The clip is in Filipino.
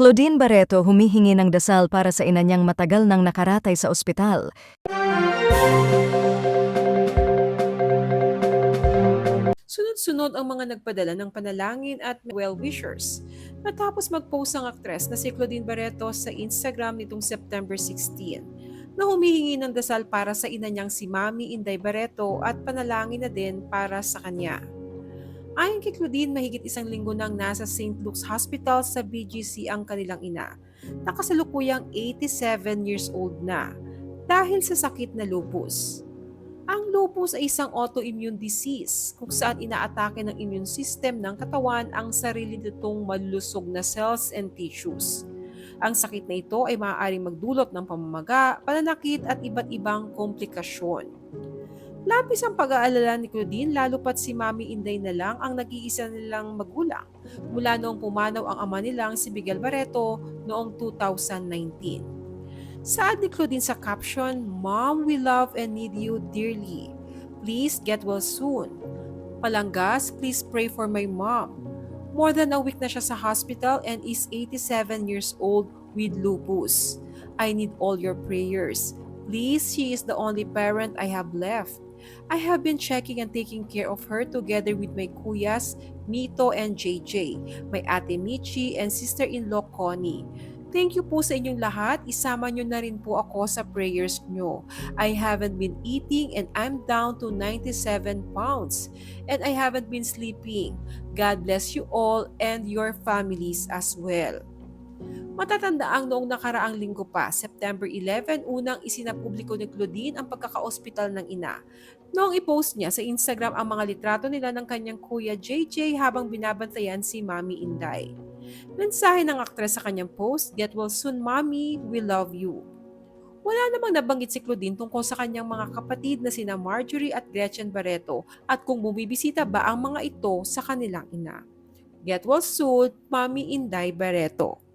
Claudine Barreto humihingi ng dasal para sa ina niyang matagal nang nakaratay sa ospital. Sunod-sunod ang mga nagpadala ng panalangin at well-wishers. Matapos mag-post ang aktres na si Claudine Barreto sa Instagram nitong September 16 na humihingi ng dasal para sa ina niyang si Mami Inday Barreto at panalangin na din para sa kanya. Ayon kay Claudine, mahigit isang linggo nang nasa St. Luke's Hospital sa BGC ang kanilang ina. Nakasalukuyang 87 years old na dahil sa sakit na lupus. Ang lupus ay isang autoimmune disease kung saan inaatake ng immune system ng katawan ang sarili nitong malulusog na cells and tissues. Ang sakit na ito ay maaaring magdulot ng pamamaga, pananakit at iba't ibang komplikasyon. Labis ang pag-aalala ni Claudine lalo pat si Mami Inday na lang ang nag-iisa nilang magulang mula noong pumanaw ang ama nilang si Miguel Barreto noong 2019. Saad ni Claudine sa caption, Mom, we love and need you dearly. Please get well soon. Palanggas, please pray for my mom. More than a week na siya sa hospital and is 87 years old with lupus. I need all your prayers. Please, she is the only parent I have left. I have been checking and taking care of her together with my kuyas, Mito and JJ, my ate Michi and sister-in-law Connie. Thank you po sa inyong lahat. Isama nyo na rin po ako sa prayers nyo. I haven't been eating and I'm down to 97 pounds. And I haven't been sleeping. God bless you all and your families as well. Matatanda ang noong nakaraang linggo pa, September 11, unang isinapubliko ni Claudine ang pagkaka-ospital ng ina. Noong i-post niya sa Instagram ang mga litrato nila ng kanyang kuya JJ habang binabantayan si Mami Inday. Mensahe ng aktres sa kanyang post, Get well soon mommy, we love you. Wala namang nabanggit si Claudine tungkol sa kanyang mga kapatid na sina Marjorie at Gretchen Barreto at kung bumibisita ba ang mga ito sa kanilang ina. Get well soon, Mami Inday Barreto.